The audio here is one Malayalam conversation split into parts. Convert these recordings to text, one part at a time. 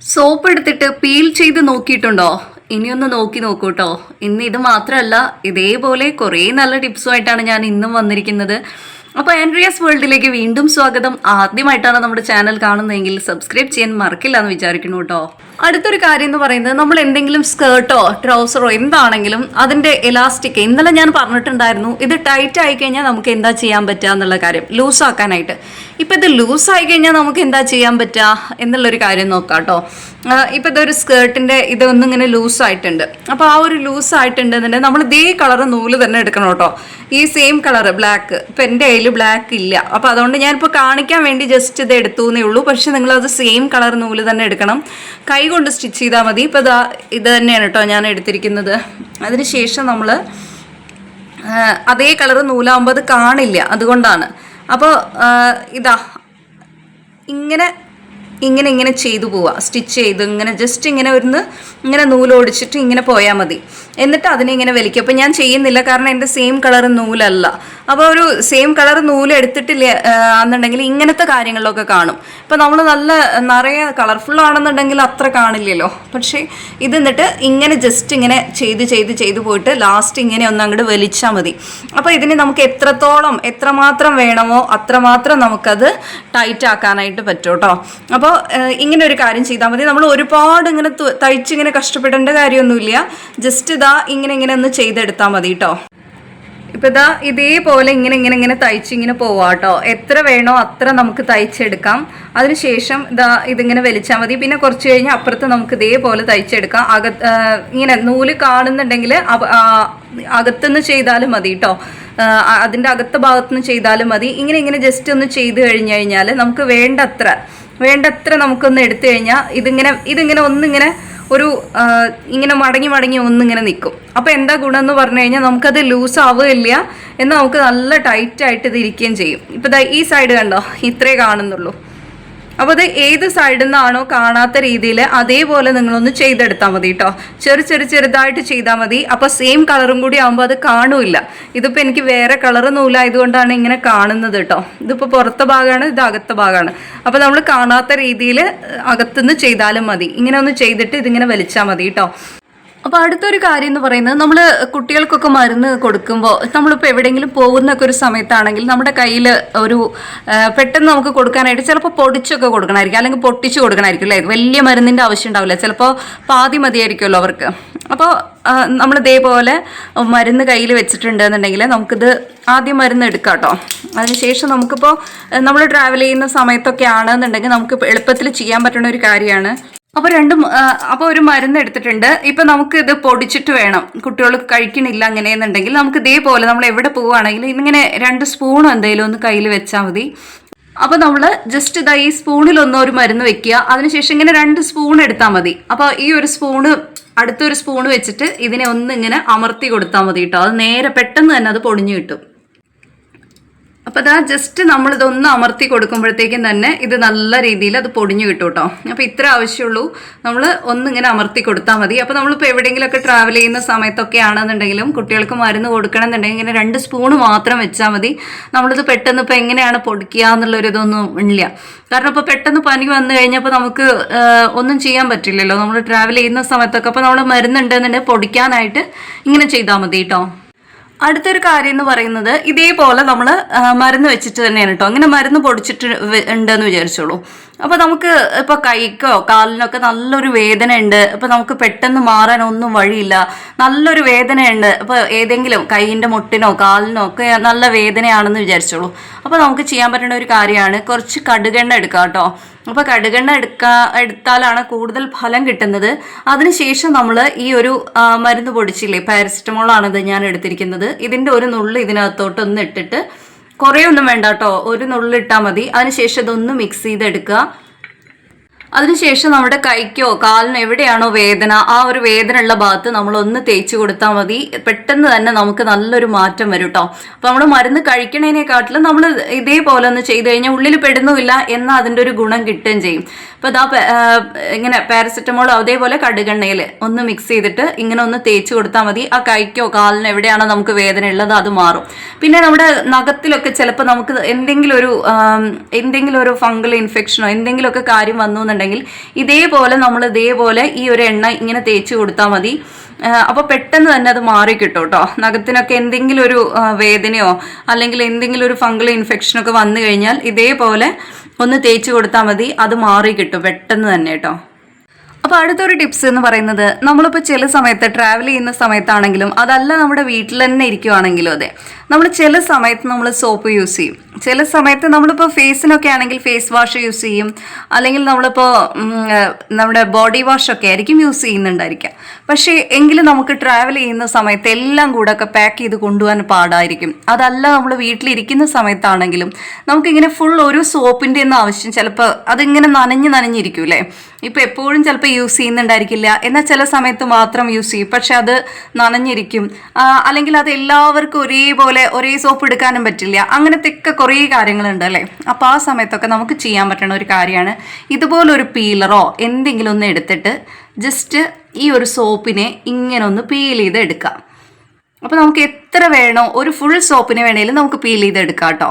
സോപ്പ് എടുത്തിട്ട് പീൽ ചെയ്ത് നോക്കിയിട്ടുണ്ടോ? ഇനിയൊന്ന് നോക്കി നോക്കൂ കേട്ടോ ഇന്ന് ഇത് മാത്രമല്ല ഇതേപോലെ കുറേ നല്ല ടിപ്സുമായിട്ടാണ് ഞാൻ ഇന്നും വന്നിരിക്കുന്നത്. അപ്പോൾ ആൻഡ്രിയാസ് വേൾഡിലേക്ക് വീണ്ടും സ്വാഗതം. ആദ്യമായിട്ടാണ് നമ്മുടെ ചാനൽ കാണുന്നതെങ്കിൽ സബ്സ്ക്രൈബ് ചെയ്യാൻ മറക്കില്ല എന്ന് വിചാരിക്കുന്നു കേട്ടോ. അടുത്തൊരു കാര്യം എന്ന് പറയുന്നത് നമ്മൾ എന്തെങ്കിലും സ്കേർട്ടോ ട്രൗസറോ എന്താണെങ്കിലും അതിന്റെ എലാസ്റ്റിക് ഇന്നലെ ഞാൻ പറഞ്ഞിട്ടുണ്ടായിരുന്നു ഇത് ടൈറ്റ് ആയി കഴിഞ്ഞാൽ നമുക്ക് എന്താ ചെയ്യാൻ പറ്റുക എന്നുള്ള കാര്യം. ലൂസ് ആക്കാനായിട്ട് ഇപ്പം ഇത് ലൂസ് ആയി കഴിഞ്ഞാൽ നമുക്ക് എന്താ ചെയ്യാൻ പറ്റുക എന്നുള്ളൊരു കാര്യം നോക്കാം കേട്ടോ ഇപ്പം ഇതൊരു സ്കേർട്ടിന്റെ ഇതൊന്നും ഇങ്ങനെ ലൂസ് ആയിട്ടുണ്ട്. അപ്പോൾ ആ ഒരു ലൂസ് ആയിട്ടുണ്ട് എന്നുണ്ടെങ്കിൽ നമ്മൾ ഇതേ കളർ നൂൽ തന്നെ എടുക്കണം കേട്ടോ. ഈ സെയിം കളർ ബ്ലാക്ക് ഇപ്പം എന്റെ കയ്യിൽ ബ്ലാക്ക് ഇല്ല. അപ്പോൾ അതുകൊണ്ട് ഞാനിപ്പോൾ കാണിക്കാൻ വേണ്ടി ജസ്റ്റ് ഇത് എടുത്തു എന്നേ ഉള്ളൂ. പക്ഷെ നിങ്ങളത് സെയിം കളർ നൂൽ തന്നെ എടുക്കണം. കൈ കൊണ്ട് സ്റ്റിച്ച് ചെയ്താൽ മതി. ഇപ്പോൾ ഇതാ ഇത് തന്നെയാണ് കേട്ടോ ഞാൻ എടുത്തിരിക്കുന്നത്. അതിന് ശേഷം നമ്മൾ അതേ കളർ നൂലാകുമ്പോൾ അത് കാണില്ല. അതുകൊണ്ടാണ്. അപ്പോൾ ഇതാ ഇങ്ങനെ ഇങ്ങനെ ഇങ്ങനെ ചെയ്തു പോവുക സ്റ്റിച്ച് ചെയ്ത് ഇങ്ങനെ ജസ്റ്റ് ഇങ്ങനെ ഒരു ഇങ്ങനെ നൂലോടിച്ചിട്ട് ഇങ്ങനെ പോയാൽ മതി. എന്നിട്ട് അതിനെ ഇങ്ങനെ വലിക്കും. അപ്പോൾ ഞാൻ ചെയ്യുന്നില്ല കാരണം എന്റെ സെയിം കളർ നൂലല്ല. അപ്പോൾ ഒരു സെയിം കളർ നൂൽ എടുത്തിട്ടില്ല എന്നുണ്ടെങ്കിൽ ഇങ്ങനത്തെ കാര്യങ്ങളിലൊക്കെ കാണും. ഇപ്പോൾ നമ്മൾ നല്ല നിറയെ കളർഫുൾ ആണെന്നുണ്ടെങ്കിൽ അത്ര കാണില്ലല്ലോ. പക്ഷേ ഇത് എന്നിട്ട് ഇങ്ങനെ ജസ്റ്റ് ഇങ്ങനെ ചെയ്ത് ചെയ്ത് ചെയ്ത് പോയിട്ട് ലാസ്റ്റ് ഇങ്ങനെ ഒന്ന് അങ്ങോട്ട് വലിച്ചാൽ മതി. അപ്പോൾ ഇതിന് നമുക്ക് എത്രത്തോളം എത്രമാത്രം വേണമോ അത്രമാത്രം നമുക്കത് ടൈറ്റ് ആക്കാനായിട്ട് പറ്റും കേട്ടോ അപ്പോൾ ഇങ്ങനെ ഒരു കാര്യം ചെയ്താൽ മതി. നമ്മൾ ഒരുപാട് ഇങ്ങനെ തയ്ച്ചിങ്ങനെ കഷ്ടപ്പെടേണ്ട കാര്യമൊന്നുമില്ല. ജസ്റ്റ് ഇതാ ഇങ്ങനെ ഇങ്ങനെ ഒന്ന് ചെയ്തെടുത്താൽ മതി കേട്ടോ ഇപ്പം ഇതാ ഇതേപോലെ ഇങ്ങനെ ഇങ്ങനെ ഇങ്ങനെ തയ്ച്ച് ഇങ്ങനെ പോവാം കേട്ടോ എത്ര വേണോ അത്ര നമുക്ക് തയ്ച്ചെടുക്കാം. അതിനുശേഷം ഇതാ ഇതിങ്ങനെ വലിച്ചാൽ മതി. പിന്നെ കുറച്ച് കഴിഞ്ഞ് അപ്പുറത്ത് നമുക്ക് ഇതേപോലെ തയ്ച്ചെടുക്കാം. അകത്ത് ഇങ്ങനെ നൂൽ കാണുന്നുണ്ടെങ്കിൽ അകത്തുനിന്ന് ചെയ്താലും മതി കേട്ടോ അതിന്റെ അകത്ത ഭാഗത്തുനിന്ന് ചെയ്താലും മതി. ഇങ്ങനെ ഇങ്ങനെ ജസ്റ്റ് ഒന്ന് ചെയ്ത് കഴിഞ്ഞ് കഴിഞ്ഞാൽ നമുക്ക് വേണ്ടത്ര വേണ്ടത്ര നമുക്കൊന്ന് എടുത്തു കഴിഞ്ഞാൽ ഇതിങ്ങനെ ഇതിങ്ങനെ ഒന്നിങ്ങനെ ഒരു ഇങ്ങനെ മടങ്ങി മടങ്ങി ഒന്നിങ്ങനെ നിൽക്കും അപ്പോൾ എന്താ ഗുണം എന്ന് പറഞ്ഞു കഴിഞ്ഞാൽ നമുക്കത് ലൂസ് ആവുകയില്ല എന്നാൽ നമുക്ക് നല്ല ടൈറ്റ് ആയിട്ട് ഇത് ഇരിക്കുകയും ചെയ്യും. ഇപ്പോൾ ഈ സൈഡ് കണ്ടോ? ഇത്രേ കാണുന്നുള്ളൂ. അപ്പോൾ അത് ഏത് സൈഡിൽ നിന്നാണോ കാണാത്ത രീതിയിൽ അതേപോലെ നിങ്ങളൊന്ന് ചെയ്തെടുത്താൽ മതി കേട്ടോ ചെറു ചെറു ചെറുതായിട്ട് ചെയ്താൽ മതി. അപ്പോൾ സെയിം കളറും കൂടി ആകുമ്പോൾ അത് കാണില്ല. ഇതിപ്പോൾ എനിക്ക് വേറെ കളർ നൂലായതുകൊണ്ടാണ് ഇങ്ങനെ കാണുന്നത് കേട്ടോ ഇതിപ്പോൾ പുറത്തെ ഭാഗമാണ് ഇത് അകത്തെ ഭാഗമാണ് അപ്പോൾ നമ്മൾ കാണാത്ത രീതിയിൽ അകത്തുനിന്ന് ചെയ്താലും മതി. ഇങ്ങനെ ഒന്ന് ചെയ്തിട്ട് ഇതിങ്ങനെ വലിച്ചാൽ മതി കേട്ടോ അപ്പോൾ അടുത്തൊരു കാര്യം എന്ന് പറയുന്നത് നമ്മൾ കുട്ടികൾക്കൊക്കെ മരുന്ന് കൊടുക്കുമ്പോൾ നമ്മളിപ്പോൾ എവിടെയെങ്കിലും പോകുന്നൊക്കെ ഒരു സമയത്താണെങ്കിൽ നമ്മുടെ കയ്യിൽ ഒരു പെട്ടെന്ന് നമുക്ക് കൊടുക്കാനായിട്ട് ചിലപ്പോൾ പൊടിച്ചൊക്കെ കൊടുക്കണമായിരിക്കും അല്ലെങ്കിൽ പൊട്ടിച്ച് കൊടുക്കണമായിരിക്കും അല്ലേ? വലിയ മരുന്നിന്റെ ആവശ്യം ഉണ്ടാവില്ല. ചിലപ്പോൾ പാതി മതിയായിരിക്കുമല്ലോ അവർക്ക്. അപ്പോൾ നമ്മൾ ഇതേപോലെ മരുന്ന് കയ്യിൽ വെച്ചിട്ടുണ്ട് എന്നുണ്ടെങ്കിൽ നമുക്കിത് ആദ്യം മരുന്ന് എടുക്കാം കേട്ടോ. അതിനുശേഷം നമുക്കിപ്പോൾ നമ്മൾ ട്രാവൽ ചെയ്യുന്ന സമയത്തൊക്കെ ആണെന്നുണ്ടെങ്കിൽ നമുക്ക് എളുപ്പത്തിൽ ചെയ്യാൻ പറ്റുന്ന ഒരു കാര്യമാണ് അപ്പൊ രണ്ടും അപ്പൊ ഒരു മരുന്ന് എടുത്തിട്ടുണ്ട്. ഇപ്പൊ നമുക്ക് ഇത് പൊടിച്ചിട്ട് വേണം. കുട്ടികൾ കഴിക്കണില്ല അങ്ങനെയെന്നുണ്ടെങ്കിൽ നമുക്ക് ഇതേപോലെ നമ്മൾ എവിടെ പോവുകയാണെങ്കിൽ ഇങ്ങനെ രണ്ട് സ്പൂണോ എന്തെങ്കിലും ഒന്ന് കയ്യിൽ വെച്ചാൽ മതി. അപ്പൊ നമ്മൾ ജസ്റ്റ് ഇതാ ഈ സ്പൂണിൽ ഒന്ന് ഒരു മരുന്ന് വെക്കുക. അതിനുശേഷം ഇങ്ങനെ രണ്ട് സ്പൂൺ എടുത്താൽ മതി. അപ്പൊ ഈ ഒരു സ്പൂണ് അടുത്തൊരു സ്പൂൺ വെച്ചിട്ട് ഇതിനെ ഒന്ന് ഇങ്ങനെ അമർത്തി കൊടുത്താൽ മതി കേട്ടോ. അത് നേരെ പെട്ടെന്ന് തന്നെ അത് പൊടിഞ്ഞു കിട്ടും. അപ്പോൾ അതാ ജസ്റ്റ് നമ്മൾ ഇതൊന്ന് അമർത്തി കൊടുക്കുമ്പോഴത്തേക്കും തന്നെ ഇത് നല്ല രീതിയിൽ അത് പൊടിഞ്ഞു കിട്ടും കേട്ടോ അപ്പോൾ ഇത്ര ആവശ്യമുള്ളൂ. നമ്മൾ ഒന്നിങ്ങനെ അമർത്തി കൊടുത്താൽ മതി. അപ്പോൾ നമ്മളിപ്പോൾ എവിടെയെങ്കിലുമൊക്കെ ട്രാവൽ ചെയ്യുന്ന സമയത്തൊക്കെ ആണെന്നുണ്ടെങ്കിലും കുട്ടികൾക്ക് മരുന്ന് കൊടുക്കണം എന്നുണ്ടെങ്കിൽ ഇങ്ങനെ രണ്ട് സ്പൂണ് മാത്രം വെച്ചാൽ മതി. നമ്മളിത് പെട്ടെന്ന് ഇപ്പോൾ എങ്ങനെയാണ് പൊടിക്കുക എന്നുള്ളൊരു ഇതൊന്നും ഇല്ല. കാരണം ഇപ്പോൾ പെട്ടെന്ന് പനി വന്നു കഴിഞ്ഞപ്പോൾ നമുക്ക് ഒന്നും ചെയ്യാൻ പറ്റില്ലല്ലോ. നമ്മൾ ട്രാവൽ ചെയ്യുന്ന സമയത്തൊക്കെ അപ്പോൾ നമ്മൾ മരുന്നുണ്ടെന്നുണ്ടെങ്കിൽ പൊടിക്കാനായിട്ട് ഇങ്ങനെ ചെയ്താൽ മതി കേട്ടോ അടുത്തൊരു കാര്യം എന്ന് പറയുന്നത് ഇതേപോലെ നമ്മൾ മരുന്ന് വെച്ചിട്ട് തന്നെയാണ് കേട്ടോ അങ്ങനെ മരുന്ന് പൊടിച്ചിട്ട് ഉണ്ടെന്ന് വിചാരിച്ചോളൂ. അപ്പോൾ നമുക്ക് ഇപ്പോൾ കൈക്കോ കാലിനൊക്കെ നല്ലൊരു വേദന ഉണ്ട് ഇപ്പോൾ നമുക്ക് പെട്ടെന്ന് മാറാൻ ഒന്നും വഴിയില്ല. നല്ലൊരു വേദനയുണ്ട്. ഇപ്പൊ ഏതെങ്കിലും കൈയിന്റെ മുട്ടിനോ കാലിനോ ഒക്കെ നല്ല വേദനയാണെന്ന് വിചാരിച്ചോളൂ. അപ്പോൾ നമുക്ക് ചെയ്യാൻ പറ്റുന്ന ഒരു കാര്യമാണ് കുറച്ച് കടുകെണ്ണ എടുക്കുക കേട്ടോ. അപ്പോൾ കടുകെണ്ണ എടുക്കാ എടുത്താലാണ് കൂടുതൽ ഫലം കിട്ടുന്നത്. അതിനുശേഷം നമ്മൾ ഈ ഒരു മരുന്ന് പൊടിച്ചില്ലേ? പാരസിറ്റമോളാണ് ആണിത് ഞാൻ എടുത്തിരിക്കുന്നത്. ഇതിന്റെ ഒരു നുള്ള് ഇതിനകത്തോട്ട് ഒന്ന് ഇട്ടിട്ട് കുറേ ഒന്നും വേണ്ട കേട്ടോ ഒരു നുള്ളിട്ടാൽ മതി. അതിനുശേഷം ഇതൊന്ന് മിക്സ് ചെയ്തെടുക്കുക. അതിനുശേഷം നമ്മുടെ കൈക്കോ കാലിനോ എവിടെയാണോ വേദന ആ ഒരു വേദന ഉള്ള ഭാഗത്ത് നമ്മൾ ഒന്ന് തേച്ച് കൊടുത്താൽ മതി. പെട്ടെന്ന് തന്നെ നമുക്ക് നല്ലൊരു മാറ്റം വരും കേട്ടോ അപ്പൊ നമ്മൾ മരുന്ന് കഴിക്കണതിനെക്കാട്ടിലും നമ്മൾ ഇതേപോലെ ഒന്ന് ചെയ്ത് കഴിഞ്ഞാൽ ഉള്ളിൽ പെടുന്നുമില്ല എന്നാൽ അതിന്റെ ഒരു ഗുണം കിട്ടുകയും ചെയ്യും. അപ്പോൾ ഇതാ ഇങ്ങനെ പാരസെറ്റമോൾ അതേപോലെ കടുകെണ്ണയിൽ ഒന്ന് മിക്സ് ചെയ്തിട്ട് ഇങ്ങനെ ഒന്ന് തേച്ച് കൊടുത്താൽ മതി. ആ കൈക്കോ കാലിനോ എവിടെയാണോ നമുക്ക് വേദന ഉള്ളത് അത് മാറും. പിന്നെ നമ്മുടെ നഖത്തിലൊക്കെ ചിലപ്പോൾ നമുക്ക് എന്തെങ്കിലും ഒരു എന്തെങ്കിലും ഒരു ഫംഗൽ ഇൻഫെക്ഷനോ എന്തെങ്കിലുമൊക്കെ കാര്യം വന്നു എന്നുണ്ടെങ്കിൽ ഇതേപോലെ നമ്മൾ ഇതേപോലെ ഈ ഒരു എണ്ണ ഇങ്ങനെ തേച്ച് കൊടുത്താൽ മതി. അപ്പോൾ പെട്ടെന്ന് തന്നെ അത് മാറി കിട്ടും കേട്ടോ നഖത്തിനൊക്കെ എന്തെങ്കിലും ഒരു വേദനയോ അല്ലെങ്കിൽ എന്തെങ്കിലും ഒരു ഫംഗൽ ഇൻഫെക്ഷനൊക്കെ വന്നു കഴിഞ്ഞാൽ ഇതേപോലെ ഒന്ന് തേച്ച് കൊടുത്താൽ മതി അത് മാറി കിട്ടും പെട്ടെന്ന് തന്നെ കേട്ടോ അപ്പോൾ അടുത്തൊരു ടിപ്സ് എന്ന് പറയുന്നത് നമ്മളിപ്പോൾ ചില സമയത്ത് ട്രാവൽ ചെയ്യുന്ന സമയത്താണെങ്കിലും അതല്ല നമ്മുടെ വീട്ടിൽ തന്നെ ഇരിക്കുവാണെങ്കിലും അതെ. നമ്മൾ ചില സമയത്ത് നമ്മൾ സോപ്പ് യൂസ് ചെയ്യും. ചില സമയത്ത് നമ്മളിപ്പോൾ ഫേസിനൊക്കെ ആണെങ്കിൽ ഫേസ് വാഷ് യൂസ് ചെയ്യും. അല്ലെങ്കിൽ നമ്മളിപ്പോൾ നമ്മുടെ ബോഡി വാഷൊക്കെ ആയിരിക്കും യൂസ് ചെയ്യുന്നുണ്ടായിരിക്കാം. പക്ഷേ എങ്കിലും നമുക്ക് ട്രാവൽ ചെയ്യുന്ന സമയത്ത് എല്ലാം കൂടെ ഒക്കെ പാക്ക് ചെയ്ത് കൊണ്ടുപോകാൻ പാടായിരിക്കും. അതല്ല നമ്മൾ വീട്ടിലിരിക്കുന്ന സമയത്താണെങ്കിലും നമുക്കിങ്ങനെ ഫുൾ ഒരു സോപ്പിന്റെ ഒന്നും ആവശ്യം ചിലപ്പോൾ അതിങ്ങനെ നനഞ്ഞ് നനഞ്ഞിരിക്കും അല്ലേ? ഇപ്പോൾ എപ്പോഴും ചിലപ്പോൾ യൂസ് ചെയ്യുന്നുണ്ടായിരിക്കില്ല എന്നാൽ ചില സമയത്ത് മാത്രം യൂസ് ചെയ്യും. പക്ഷെ അത് നനഞ്ഞിരിക്കും. അല്ലെങ്കിൽ അത് എല്ലാവർക്കും ഒരേപോലെ ഒരേ സോപ്പ് എടുക്കാനും പറ്റില്ല. അങ്ങനത്തെ ഒക്കെ കുറേ കാര്യങ്ങളുണ്ട് അല്ലേ? അപ്പോൾ ആ സമയത്തൊക്കെ നമുക്ക് ചെയ്യാൻ പറ്റുന്ന ഒരു കാര്യമാണ്. ഇതുപോലൊരു പീലറോ എന്തെങ്കിലും ഒന്ന് എടുത്തിട്ട് ജസ്റ്റ് ഈ ഒരു സോപ്പിനെ ഇങ്ങനെ ഒന്ന് പീൽ ചെയ്ത് എടുക്കാം. അപ്പോൾ നമുക്ക് എത്ര വേണോ ഒരു ഫുൾ സോപ്പിന് വേണേലും നമുക്ക് പീൽ ചെയ്ത് എടുക്കാം കേട്ടോ.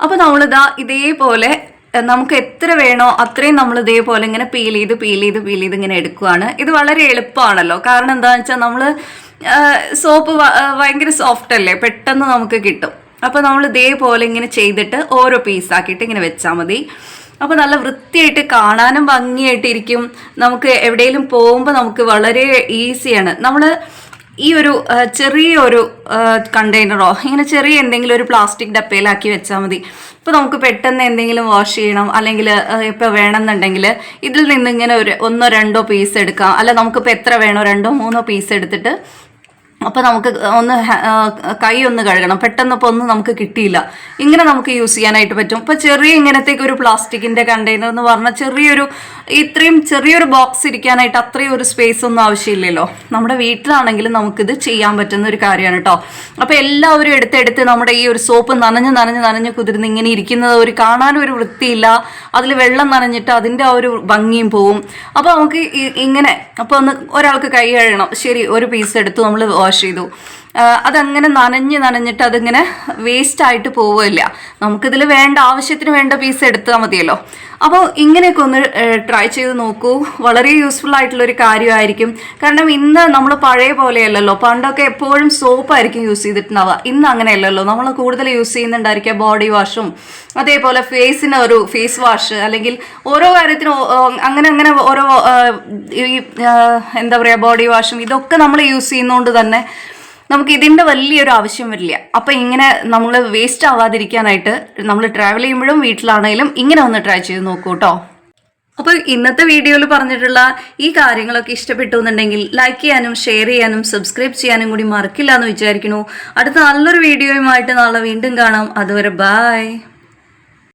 അപ്പോൾ നമ്മളിതാ ഇതേപോലെ നമുക്ക് എത്ര വേണോ അത്രയും നമ്മൾ ഇതേപോലെ ഇങ്ങനെ പീൽ ചെയ്ത് പീൽ ചെയ്ത് പീൽ ചെയ്ത് ഇങ്ങനെ എടുക്കുവാണ്. ഇത് വളരെ എളുപ്പമാണല്ലോ. കാരണം എന്താണെന്ന് വെച്ചാൽ നമ്മൾ സോപ്പ് ഭയങ്കര സോഫ്റ്റ് അല്ലേ? പെട്ടെന്ന് നമുക്ക് കിട്ടും. അപ്പോൾ നമ്മൾ ഇതേപോലെ ഇങ്ങനെ ചെയ്തിട്ട് ഓരോ പീസാക്കിയിട്ട് ഇങ്ങനെ വെച്ചാൽ മതി. അപ്പോൾ നല്ല വൃത്തിയായിട്ട് കാണാനും ഭംഗിയായിട്ടിരിക്കും നമുക്ക് എവിടെയെങ്കിലും പോകുമ്പോൾ നമുക്ക് വളരെ ഈസിയാണ് നമ്മൾ ഈ ഒരു ചെറിയ ഒരു കണ്ടെയ്നറോ ഇങ്ങനെ ചെറിയ എന്തെങ്കിലും ഒരു പ്ലാസ്റ്റിക് ഡപ്പയിലാക്കി വെച്ചാൽ മതി. ഇപ്പോൾ നമുക്ക് പെട്ടെന്ന് എന്തെങ്കിലും വാഷ് ചെയ്യണം അല്ലെങ്കിൽ ഇപ്പോൾ വേണമെന്നുണ്ടെങ്കിൽ ഇതിൽ നിന്ന് ഇങ്ങനെ ഒരു ഒന്നോ രണ്ടോ പീസ് എടുക്കാം. അല്ല നമുക്കിപ്പോൾ എത്ര വേണോ രണ്ടോ മൂന്നോ പീസ് എടുത്തിട്ട് അപ്പോൾ നമുക്ക് ഒന്ന് കൈ ഒന്ന് കഴുകണം. പെട്ടെന്ന് ഇപ്പോൾ ഒന്നും നമുക്ക് കിട്ടിയില്ല. ഇങ്ങനെ നമുക്ക് യൂസ് ചെയ്യാനായിട്ട് പറ്റും. ഇപ്പോൾ ചെറിയ ഇങ്ങനത്തേക്ക് ഒരു പ്ലാസ്റ്റിക്കിന്റെ കണ്ടെയ്നർ എന്ന് പറഞ്ഞാൽ ചെറിയൊരു ഇത്രയും ചെറിയൊരു ബോക്സ് ഇരിക്കാനായിട്ട് അത്രയും ഒരു സ്പേസ് ഒന്നും ആവശ്യമില്ലല്ലോ. നമ്മുടെ വീട്ടിലാണെങ്കിലും നമുക്കിത് ചെയ്യാൻ പറ്റുന്ന ഒരു കാര്യമാണ് കേട്ടോ അപ്പോൾ എല്ലാവരും എടുത്തെടുത്ത് നമ്മുടെ ഈ ഒരു സോപ്പ് നനഞ്ഞ് നനഞ്ഞ് നനഞ്ഞ് കുതിർന്ന് ഇങ്ങനെ ഇരിക്കുന്നത് ഒരു കാണാനും ഒരു വൃത്തിയില്ല. അതിൽ വെള്ളം നനഞ്ഞിട്ട് അതിന്റെ ആ ഒരു ഭംഗിയും പോവും. അപ്പോൾ നമുക്ക് ഇങ്ങനെ അപ്പോൾ ഒന്ന് ഒരാൾക്ക് കൈ കഴുകണം. ശരി ഒരു പീസ് എടുത്ത് നമ്മൾ വാഷ് ചെയ്തു. അതങ്ങനെ നനഞ്ഞ് നനഞ്ഞിട്ട് അതിങ്ങനെ വേസ്റ്റ് ആയിട്ട് പോവില്ല നമുക്കിതിൽ വേണ്ട ആവശ്യത്തിന് വേണ്ട പീസ് എടുത്താൽ മതിയല്ലോ. അപ്പോൾ ഇങ്ങനെയൊക്കെ ഒന്ന് ട്രൈ ചെയ്ത് നോക്കൂ. വളരെ യൂസ്ഫുൾ ആയിട്ടുള്ള ഒരു കാര്യമായിരിക്കും. കാരണം ഇന്ന് നമ്മൾ പഴയ പോലെയല്ലല്ലോ. പണ്ടൊക്കെ എപ്പോഴും സോപ്പായിരിക്കും യൂസ് ചെയ്തിട്ടുണ്ടാവുക. ഇന്ന് അങ്ങനെയല്ലല്ലോ. നമ്മൾ കൂടുതൽ യൂസ് ചെയ്യുന്നുണ്ടായിരിക്കുക ബോഡി വാഷും അതേപോലെ ഫേസിന് ഒരു ഫേസ് വാഷ് അല്ലെങ്കിൽ ഓരോ കാര്യത്തിനും അങ്ങനെ അങ്ങനെ ഓരോ ഈ എന്താ പറയുക ബോഡി വാഷും ഇതൊക്കെ നമ്മൾ യൂസ് ചെയ്യുന്നതുകൊണ്ട് തന്നെ നമുക്ക് ഇതിന്റെ വലിയൊരു ആവശ്യം വരില്ല. അപ്പം ഇങ്ങനെ നമ്മൾ വേസ്റ്റ് ആവാതിരിക്കാനായിട്ട് നമ്മൾ ട്രാവൽ ചെയ്യുമ്പോഴും വീട്ടിലാണെങ്കിലും ഇങ്ങനെ ഒന്ന് ട്രൈ ചെയ്ത് നോക്കൂ കേട്ടോ അപ്പോൾ ഇന്നത്തെ വീഡിയോയിൽ പറഞ്ഞിട്ടുള്ള ഈ കാര്യങ്ങളൊക്കെ ഇഷ്ടപ്പെട്ടു എന്നുണ്ടെങ്കിൽ ലൈക്ക് ചെയ്യാനും ഷെയർ ചെയ്യാനും സബ്സ്ക്രൈബ് ചെയ്യാനും കൂടി മറക്കില്ല എന്ന് വിചാരിക്കുന്നു. അടുത്ത നല്ലൊരു വീഡിയോയുമായിട്ട് നാളെ വീണ്ടും കാണാം. അതുവരെ ബായ്